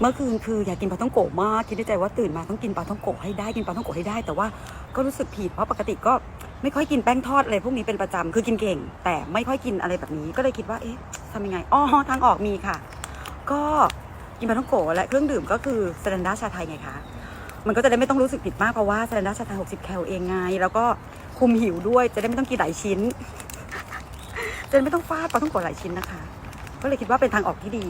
เมื่อคืนคืออยากกินปลาท่องโกะมากคิดในใจว่าตื่นมาต้องกินปลาท่องโกะให้ได้กินปลาท่องโกะให้ได้ แต่ว่าก็รู้สึกผิดเพราะปกติก็ไม่ค่อยกินแป้งทอดอะไรพวกนี้เป็นประจำคือกินเก่ง แต่ไม่ค่อยกินอะไรแบบนี้ก็เลยคิดว่าเอ๊ะทำยังไงอ๋อทางออกมีค่ะ ก็กินปลาท่องโกะและเครื่องดื่มก็คือสแตนดาร์ดชาไทยไงคะมันก็จะได้ไม่ต้องรู้สึกผิดมากเพราะว่าสแตนดาร์ดชาไทย60 แคลเองไง แล้วก็คุมหิวด้วยจะได้ไม่ต้องกินหลายชิ้นจะไไม่ต้องฟาดปลาท่องโกะหลายชิ้นนะคะ ก็เลยคิดว่าเป็นทางออกที่ดี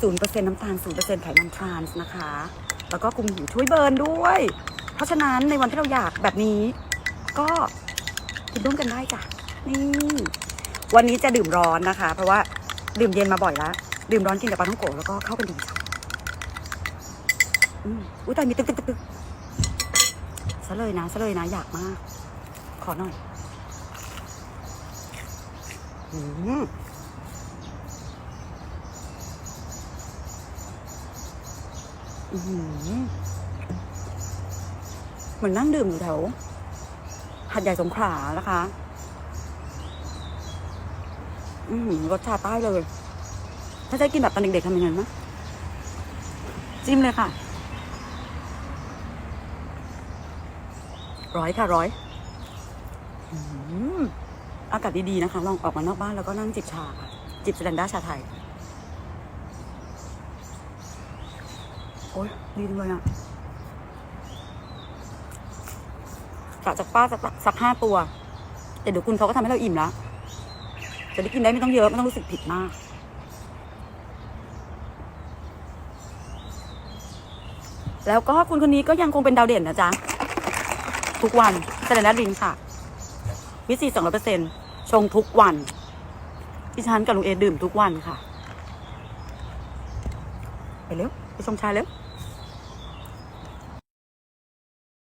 0%น้ำตาล 0%ไขมันทรานส์นะคะ แล้วก็คุมหิวช่วยเบิร์นด้วย เพราะฉะนั้นในวันที่เราอยากแบบนี้ ก็กินร่วมกันได้จ้ะ นี่ วันนี้จะดื่มร้อนนะคะ เพราะว่าดื่มเย็นมาบ่อยแล้วดื่มร้อนกินกับปลาท่องโกะแล้วก็เข้ากันดีจ้ะอุ้ยตายมีตึกตึกตึกตึกซะเลยนะซะเลยนะ อยากมาก ขอหน่อย อืม อื้อหือ เหมือนนั่งดื่มอยู่แถว หัดใหญ่สงขลานะคะ อือหือรสชาติใต้เลย ถ้าจะกินแบบตอนเด็กๆทำยังไงมะจิ้มเลยค่ะ ร้อยค่ะร้อยอืมอากาศดีๆนะคะ ลองออกมานอกบ้านแล้วก็นั่งจิบชาค่ะ จิบสแตนดาชาไทย โอ้ยดีจังเลยอะกะจากป้าสักสักห้าตัว แต่เดี๋ยวคุณเขาก็ทำให้เราอิ่มแล้วจะได้กินได้ไม่ต้องเยอะ ไม่ต้องรู้สึกผิดมาก แล้วก็คุณคนนี้ก็ยังคงเป็นดาวเด่นนะจ๊ะ ทุกวันแสดงนัดริงค่ะ วิซีสองร้อยเปอร์เซ็นชงทุกวันดิฉันกับลุงเอดื่มทุกวันค่ะ ไปเร็ว ไปชงชาเร็ว